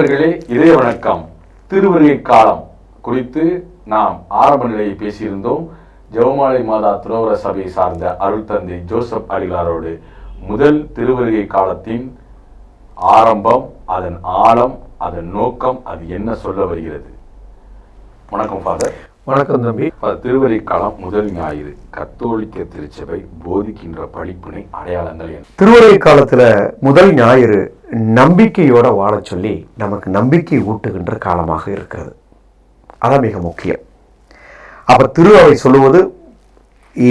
அன்பர்களே இதய வணக்கம். திருவருகை காலம் குறித்து நாம் ஆரம்ப நிலையை பேசியிருந்தோம். ஜெவமாலை மாதா துறவர சபை சார்ந்த அருள் தந்தை ஜோசப் அடிகளாரோடு முதல் திருவருகை காலத்தின் ஆரம்பம் அதன் ஆழம் அதன் நோக்கம் அது என்ன சொல்ல வருகிறது? வணக்கம் ஃபாதர் வணக்கம் தம்பி. திருவருகை காலம் முதல் ஞாயிறு கத்தோலிக்க திருச்சபை போதிக்கின்ற படிப்பினை அடையாளங்கள் திருவரை காலத்துல முதல் ஞாயிறு நம்பிக்கையோட வாழச் சொல்லி நமக்கு நம்பிக்கை ஊட்டுகின்ற காலமாக இருக்கிறது. அதான் மிக முக்கியம். அப்ப திருவரை சொல்லுவது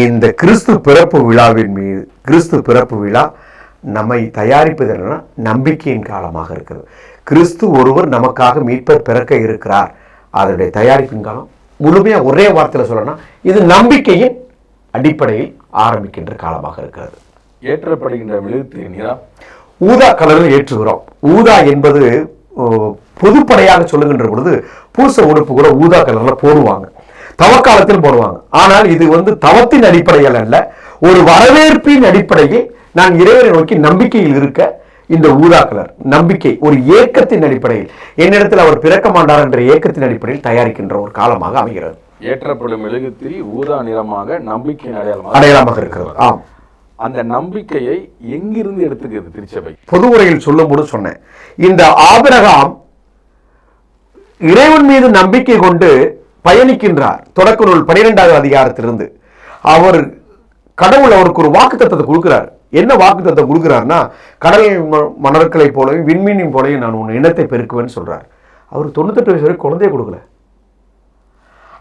இந்த கிறிஸ்து பிறப்பு விழாவின் மீது கிறிஸ்து பிறப்பு விழா நம்மை தயாரிப்பது என்னன்னா நம்பிக்கையின் காலமாக இருக்கிறது. கிறிஸ்து ஒருவர் நமக்காக மீட்பர் பிறக்க இருக்கிறார். அதனுடைய தயாரிப்பின் காலம் முழுமையா ஒரே வார்த்தையில சொல்லணும்னா இது நம்பிக்கையின் அடிப்படையில் ஆரம்பிக்கின்ற காலமாக இருக்கிறது. ஏற்றப்படுகின்ற மெழுகுத்திரி நிறம் ஊதா கலரில் ஏற்றுகிறோம். ஊதா என்பது பொதுப்படையாக சொல்லுகின்ற பொழுது பூச உடுப்பு கூட ஊதா கலர்ல போடுவாங்க. தவக்காலத்தில் போடுவாங்க. ஆனால் இது வந்து தவத்தின் அடிப்படையில் அல்ல ஒரு வரவேற்பின் அடிப்படையில் நான் இறைவனை நோக்கி நம்பிக்கையில் இருக்க இந்த ஊதா கலர் நம்பிக்கை ஒரு ஏக்கத்தின் அடிப்படையில் என்னிடத்தில் அவர் பிறக்க மாட்டார் என்ற ஏக்கத்தின் அடிப்படையில் தயாரிக்கின்ற ஒரு காலமாக அமைகிறது. ஏற்றப்படும் மெழுகுத்திரி ஊதா நிறமாக நம்பிக்கையின் அடையாளமாக அடையாளமாக இருக்கிறது. ஆம். அந்த நம்பிக்கையை எங்கிருந்து எடுத்துக்கிறது திருச்சபை? பொது உரையில் சொல்லும்போது சொன்னேன். இந்த ஆபிரகாம் இறைவன் மீது நம்பிக்கை கொண்டு பயணிக்கின்றார். தொடக்க நூல் பனிரெண்டாவது அதிகாரத்திலிருந்து. அவர் கடவுள் அவருக்கு ஒரு வாக்குத்தத்தத்தை கொடுக்கிறார். என்ன வாக்குத்தத்தம் கொடுக்குறாருன்னா கடல் ம- மணற்களைப் போலவும் விண்மீனின் போலவும் நான் உன் இனத்தை பெருக்குவேன்னு சொல்கிறார் அவர் தொண்ணூத்தெட்டு வயசு வரைக்கும் குழந்தைய கொடுக்கல.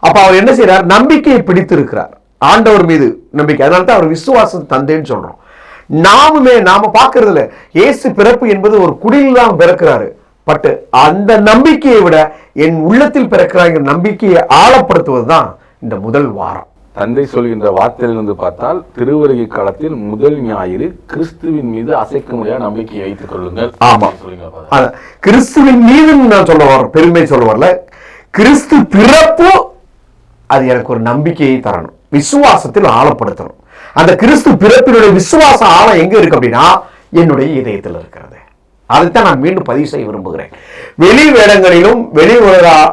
அப்போ அவர் என்ன செய்கிறார் நம்பிக்கையை பிடித்து இருக்கிறார் ஆண்டவர் மீது நம்பிக்கை. அதனால தான் அவர் விசுவாசம் தந்தைன்னு சொல்றோம். நாமுமே நாம பார்க்கறதுல இயேசு பிறப்பு என்பது ஒரு குடியில் தான் பிறக்கிறாரு. பட் அந்த நம்பிக்கையை விட என் உள்ளத்தில் பிறக்கிறாங்க நம்பிக்கையை ஆழப்படுத்துவது தான் இந்த முதல் வாரம். தந்தை சொல்கின்ற வார்த்தையிலிருந்து பார்த்தால் திருவருகை காலத்தில் முதல் ஞாயிறு கிறிஸ்துவின் மீது அசைக்க முடியாத நம்பிக்கையை வைத்துக் கொள்ளுங்கள். ஆமா. கிறிஸ்துவின் மீது நான் சொல்ல வர பெருமை சொல்ல வரல. கிறிஸ்து பிறப்பு அது எனக்கு ஒரு நம்பிக்கையை தரணும். விசுவாசத்தில் ஆழப்படுத்தணும். அந்த கிறிஸ்து பிறப்பினுடைய விசுவாச ஆழம் எங்க இருக்கு அப்படின்னா என்னுடைய இதயத்தில் இருக்கிறது. அதைத்தான் நான் மீண்டும் பதிவு செய்ய விரும்புகிறேன். வெளி வேடங்களிலும் வெளி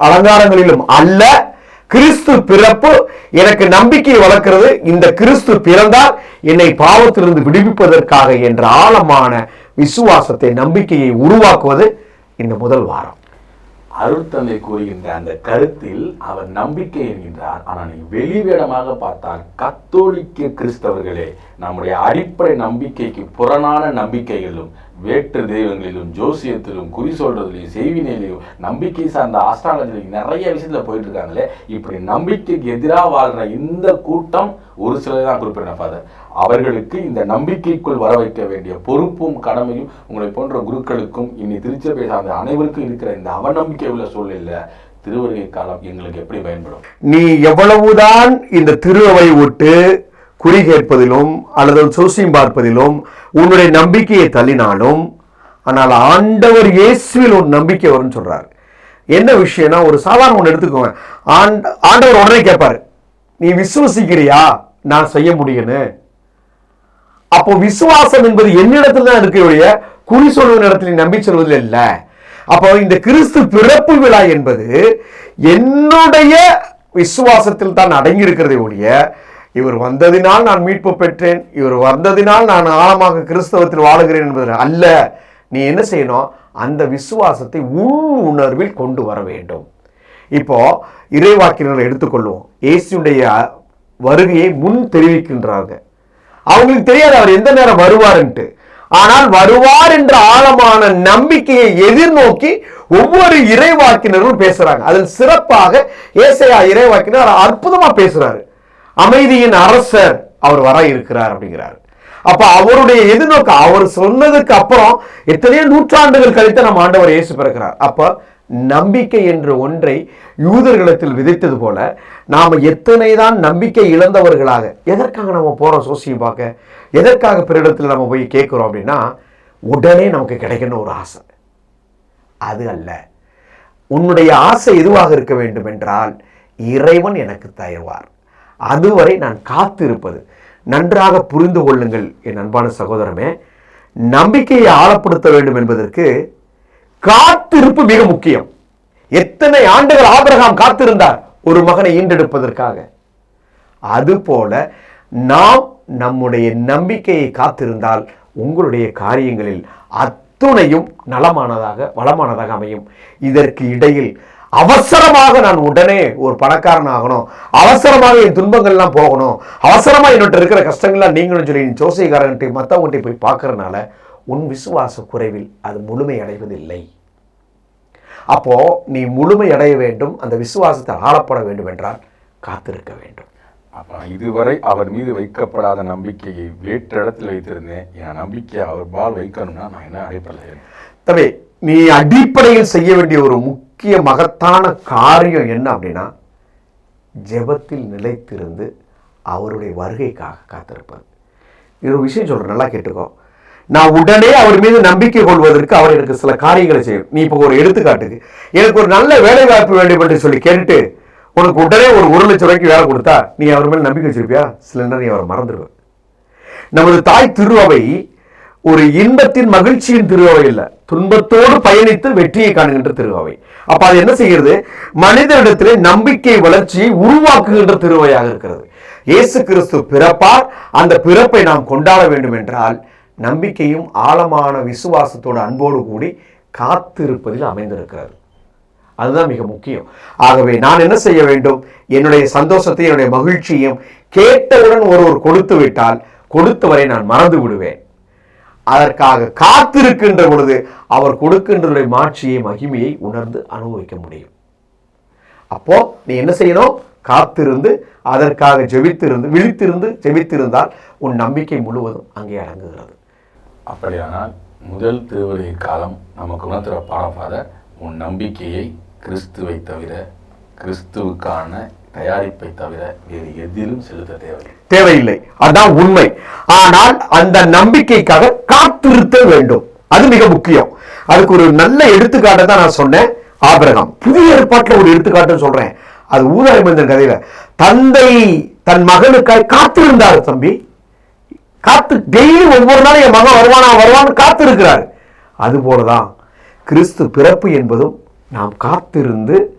அலங்காரங்களிலும் அல்ல கிறிஸ்து பிறப்பு எனக்கு நம்பிக்கையை வளர்க்கிறது. இந்த கிறிஸ்து பிறந்தால் என்னை பாவத்திலிருந்து விடுவிப்பதற்காக என்ற ஆழமான விசுவாசத்தை நம்பிக்கையை உருவாக்குவது இந்த முதல் வாரம். அருட்தந்தை கூறுகின்ற அந்த கருத்தில் அவர் நம்பிக்கை என்கின்றார். ஆனால் நீ வெளிவேடமாக பார்த்தால் கத்தோலிக்க கிறிஸ்தவர்களே நம்முடைய அடிப்படை நம்பிக்கைக்கு புறனான நம்பிக்கைகளும் வேற்று தெய்வங்களிலும் ஜோசியத்திலும் குறி சொல்றதுலையும் செய்வினையிலையும் நம்பிக்கை சார்ந்த ஆஸ்ட்ராலஜிலையும் நிறைய விஷயத்துல போயிட்டு இருக்காங்களே இப்படி நம்பிக்கைக்கு எதிராக வாழ்ற இந்த கூட்டம் ஒரு சிலர் தான் குறிப்பிடுறேன் ஃபாதர் அவர்களுக்கு இந்த நம்பிக்கைக்குள் வர வைக்க வேண்டிய பொறுப்பும் கடமையும் உங்களை போன்ற குருக்களுக்கும் இனி திருச்சபை சார்ந்த அனைவருக்கும் இருக்கிற இந்த அவநம்பிக்கை உள்ள சூழ்நிலை திருவருகை காலம் எங்களுக்கு எப்படி பயன்படும்? நீ எவ்வளவுதான் இந்த திருவை விட்டு குறி கேட்பதிலும் அல்லது சோசியம் பார்ப்பதிலும் உன்னுடைய நம்பிக்கையை தள்ளினாலும் ஆனால் ஆண்டவர் இயேசுவில் ஒரு நம்பிக்கை வரும்னு சொல்றாரு. என்ன விஷயம்னா ஒரு சாதாரண ஒன்று எடுத்துக்கோங்க. ஆண்ட ஆண்டவர் உடனே கேட்பாரு நீ விசுவசிக்கிறியா? நான் செய்ய முடியும்னு. அப்போ விசுவாசம் என்பது என்னிடத்துல தான் இருக்கிற குறி சொல்வதன் இடத்துல நம்பி சொல்வதில் இல்ல. அப்போ இந்த கிறிஸ்து பிறப்பு விழா என்பது என்னுடைய விசுவாசத்தில் தான் அடங்கி இருக்கிறதே ஒழிய இவர் வந்ததினால் நான் மீட்பு பெற்றேன். இவர் வந்ததினால் நான் ஆழமாக கிறிஸ்தவத்தில் வாழுகிறேன் என்பது அல்ல. நீ என்ன செய்யணும்? அந்த விசுவாசத்தை உள் உணர்வில் கொண்டு வர வேண்டும். இப்போ இறைவாக்கினரை எடுத்துக்கொள்வோம். இயேசுடைய வருகையை முன் தெரிவிக்கின்றார்கள் அவங்களுக்கு தெரியாது அவர் எந்த நேரம் வருவார்ன்ட்டு. ஆனால் வருவார் என்ற ஆழமான நம்பிக்கையை எதிர்நோக்கி ஒவ்வொரு இறைவாக்கினரும் பேசுறாங்க. அதில் சிறப்பாக ஏசையா இறைவாக்கினர் அற்புதமா பேசுறாரு. அமைதியின் அரசர் அவர் வர இருக்கிறார் அப்படிங்கிறார். அப்ப அவருடைய எதிர்நோக்கம் அவர் சொன்னதுக்கு அப்புறம் எத்தனையோ நூற்றாண்டுகள் கழித்து நம்ம ஆண்டவர் இயேசு பிறக்கிறார். அப்ப நம்பிக்கை என்ற ஒன்றை யூதர்களிடத்தில் விதைத்தது போல நாம் எத்தனை தான் நம்பிக்கை இழந்தவர்களாக எதற்காக நம்ம போறோம் சோசியம் பார்க்க? எதற்காக பிறரிடத்தில் நம்ம போய் கேட்குறோம் அப்படின்னா உடனே நமக்கு கிடைக்கணும் ஒரு ஆசை. அது அல்ல. உன்னுடைய ஆசை எதுவாக இருக்க வேண்டும் என்றால் இறைவன் எனக்கு தருவார். அதுவரை நான் காத்திருப்பது. நன்றாக புரிந்து கொள்ளுங்கள் என் அன்பான சகோதரமே. நம்பிக்கையை ஆழப்படுத்த வேண்டும் என்பதற்கு காத்திருப்பு மிக முக்கியம். எத்தனை ஆண்டுகள் ஆபிரகாம் காத்திருந்தார் ஒரு மகனை ஈண்டெடுப்பதற்காக அதுபோல நாம் நம்முடைய நம்பிக்கையை காத்திருந்தால் உங்களுடைய காரியங்களில் அத்துணையும் நலமானதாக வளமானதாக அமையும். இதற்கு இடையில் அவசரமாக நான் உடனே ஒரு பணக்காரன் ஆகணும். அவசரமாக என் துன்பங்கள்லாம் போகணும். அவசரமா என்னோட இருக்கிற கஷ்டங்கள்லாம் நீங்களும் சொல்லி ஜோசியக்காரன்ட்டு மற்றவங்கள்ட்ட போய் பார்க்கறனால உன் விசுவாச குறைவில் அது முழுமை அடைவதில்லை அப்போ நீ முழுமை அடைய வேண்டும். அந்த விசுவாசத்தில் ஆளப்பட வேண்டும் என்றால் காத்திருக்க வேண்டும். அப்ப இதுவரை அவர் மீது வைக்கப்படாத நம்பிக்கையை வேற்று இடத்தில் வைத்திருந்தேன். என் நம்பிக்கையை அவர் பால் வைக்கணும்னா நான் என்ன அடைப்படல தம்பி நீ அடிப்படையில் செய்ய வேண்டிய ஒரு முக்கிய முக்கிய மகத்தான காரியம் என்ன அப்படின்னா ஜெபத்தில் நிலைத்திருந்து அவருடைய வருகைக்காக காத்திருப்பது. இது ஒரு விஷயம் சொல்கிறேன் நல்லா கேட்டுக்கோ. நான் உடனே அவர் மீது நம்பிக்கை கொள்வதற்கு அவர் எனக்கு சில காரியங்களை செய்யும். நீ இப்போ ஒரு எடுத்துக்காட்டுக்கு எனக்கு ஒரு நல்ல வேலை வாய்ப்பு வேண்டும் என்று சொல்லி கேட்டுட்டு உனக்கு உடனே ஒரு ஒரு லட்சம் ரூபாய்க்கு வேலை கொடுத்தா நீ அவர் மேலே நம்பிக்கை வச்சிருப்பியா? சில நேரம் நீ அவரை மறந்துடுவ நமது தாய் திருவவை ஒரு இன்பத்தின் மகிழ்ச்சியின் திருவவை இல்லை துன்பத்தோடு பயணித்து வெற்றியை காணுகின்ற திருவவை. அப்ப அது என்ன செய்கிறது? மனிதனிடத்திலே நம்பிக்கை வளர்ச்சியை உருவாக்குகின்ற திருவையாக இருக்கிறது. இயேசு கிறிஸ்து பிறப்பார். அந்த பிறப்பை நாம் கொண்டாட வேண்டும் என்றால் நம்பிக்கையும் ஆழமான விசுவாசத்தோடு அன்போடு கூடி காத்திருப்பதில் அமைந்திருக்கிறது. அதுதான் மிக முக்கியம். ஆகவே நான் என்ன செய்ய வேண்டும்? என்னுடைய சந்தோஷத்தையும் என்னுடைய மகிழ்ச்சியும் கேட்டவுடன் ஒருவர் கொடுத்து விட்டால் கொடுத்தவரை நான் மறந்து விடுவேன். அதற்காக காத்திருக்கின்ற பொழுது அவர் கொடுக்கின்ற மாட்சியை மகிமையை உணர்ந்து அனுபவிக்க முடியும். அப்போ நீ என்ன செய்யணும்? காத்திருந்து அதற்காக ஜெபித்திருந்து விழித்திருந்து ஜெபித்திருந்தால் உன் நம்பிக்கை முழுவதும் அங்கே அடங்குகிறது. அப்படியானால் முதல் திருவருகை காலம் நமக்கு உணர்த்துற பாடம் உன் நம்பிக்கையை கிறிஸ்துவை தவிர கிறிஸ்துவுக்கான தயாரிப்பை தவிர வேறு எதிலும் செலுத்த தேவையில்லை. தேவையில்லை. அதான் உண்மை. ஆனால் அந்த நம்பிக்கைக்காக காத்திருத்த வேண்டும். அது மிக முக்கியம். அதுக்கு ஒரு நல்ல எடுத்துக்காட்டை தான் நான் சொன்னேன். ஆபிரகாம். புதிய ஏற்பாட்டில் ஒரு எடுத்துக்காட்டுன்னு சொல்றேன். அது ஊதாரி மனிதன் கதையில. தந்தை தன் மகனுக்காய் காத்திருந்தார் தம்பி. காத்து டெய்லி ஒவ்வொரு நாளும் என் மகன் வருவானா வருவான்னு காத்திருக்கிறார். அது போலதான் கிறிஸ்து பிறப்பு என்பதும் நாம் காத்திருந்து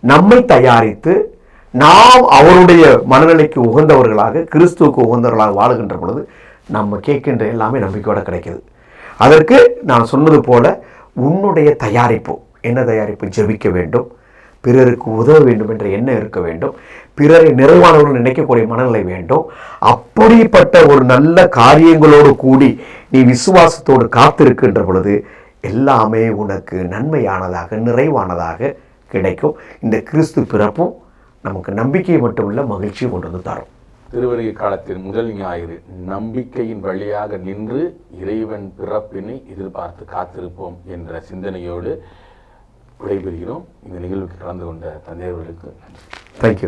நம்மை தயாரித்து நாம் அவருடைய மனநிலைக்கு உகந்தவர்களாக கிறிஸ்துவுக்கு உகந்தவர்களாக வாழுகின்ற பொழுது நம்ம கேட்கின்ற எல்லாமே நம்பிக்கையோட கிடைக்கிது. அதற்கு நான் சொன்னது போல உன்னுடைய தயாரிப்பு என்ன தயாரிப்பு? ஜெபிக்க வேண்டும். பிறருக்கு உதவ வேண்டும் என்ற எண்ணம் இருக்க வேண்டும். பிறரை நிறைவானவர்கள் நினைக்கக்கூடிய மனநிலை வேண்டும். அப்படிப்பட்ட ஒரு நல்ல காரியங்களோடு கூடி நீ விசுவாசத்தோடு காத்திருக்கின்ற பொழுது எல்லாமே உனக்கு நன்மையானதாக நிறைவானதாக கிடைக்கும். இந்த கிறிஸ்து பிறப்பும் நமக்கு நம்பிக்கை மட்டுமல்ல மகிழ்ச்சியை கொண்டு வந்து தரும். திருவருகை காலத்தின் முதல் ஞாயிறு நம்பிக்கையின் வழியாக நின்று இறைவன் பிறப்பினை எதிர்பார்த்து காத்திருப்போம் என்ற சிந்தனையோடு விடைபெறுகிறோம். இந்த நிகழ்வுக்கு கலந்து கொண்ட தந்தையர்களுக்கு நன்றி. தேங்க்யூ